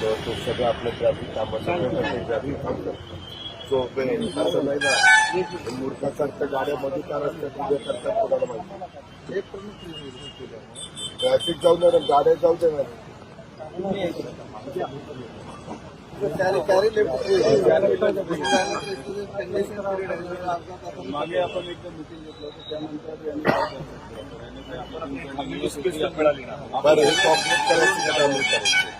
तो सगळं आपलं ट्रॅफिक कामाचं ट्रॅफिक थांबतं सो असं नाही ना मूर्खासारख्या गाड्यामध्ये का रस्त्यात उभे करतात कोणाला माहिती एक प्रमुख निर्णय केला. ट्रॅफिक जाऊ दे ना गाड्या जाऊ दे मागे आपण घेतलं होतं त्यानंतर कॉम्प्लीट करायचं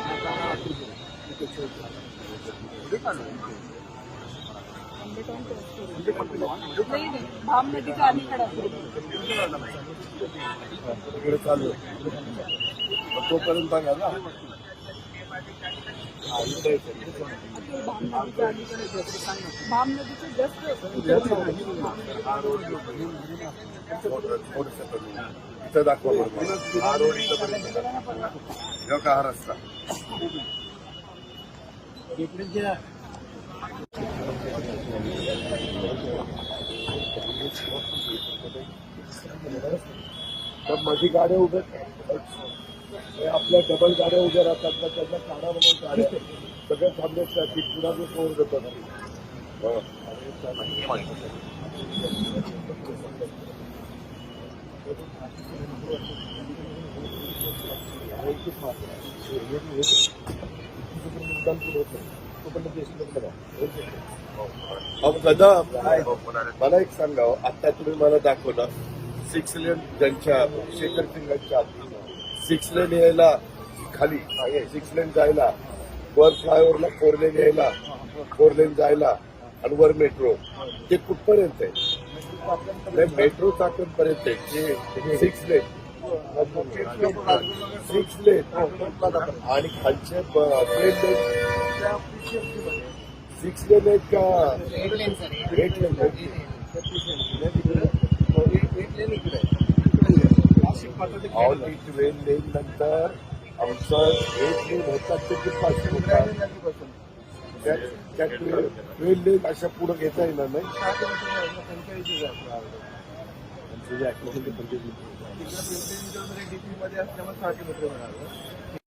जस्ट. इथं दाखवा बरं रोड इथं पर्यंत दाखवा. ह्यो का हा रस्ता तर मध्ये गाड्या उभ्या आपल्या डबल गाड्या उभ्या राहतात ना त्यांना काढा म्हणून गाड्या. सगळं थांबले ट्रॅफिक पुन्हा फ़ोन देतात हो. कदम मला एक सांगा आता तुम्ही मला दाखवलं सिक्स लेन ज्यांच्या शेखर सिंगांच्या सिक्स लेन यायला खाली सिक्स लेन जायला वर फ्लायओव्हरला फोर लेन यायला फोर लेन जायला आणि वर मेट्रो ते कुठपर्यंत आहे? मेट्रो चाकणपर्यंत आहे. जे सिक्स लेन सिक्स लेन आणि खालचे लेन सिक्स लेन आहेत का? Eight lane all the twelve lane नंतर आमचं एट लेन होतात ते किती पाचशे होतात त्या ट्वेल लेन अशा पुढे घेता येणार नाही. डीपी मध्ये असल्यामुळे सहा किलोमीटर होणार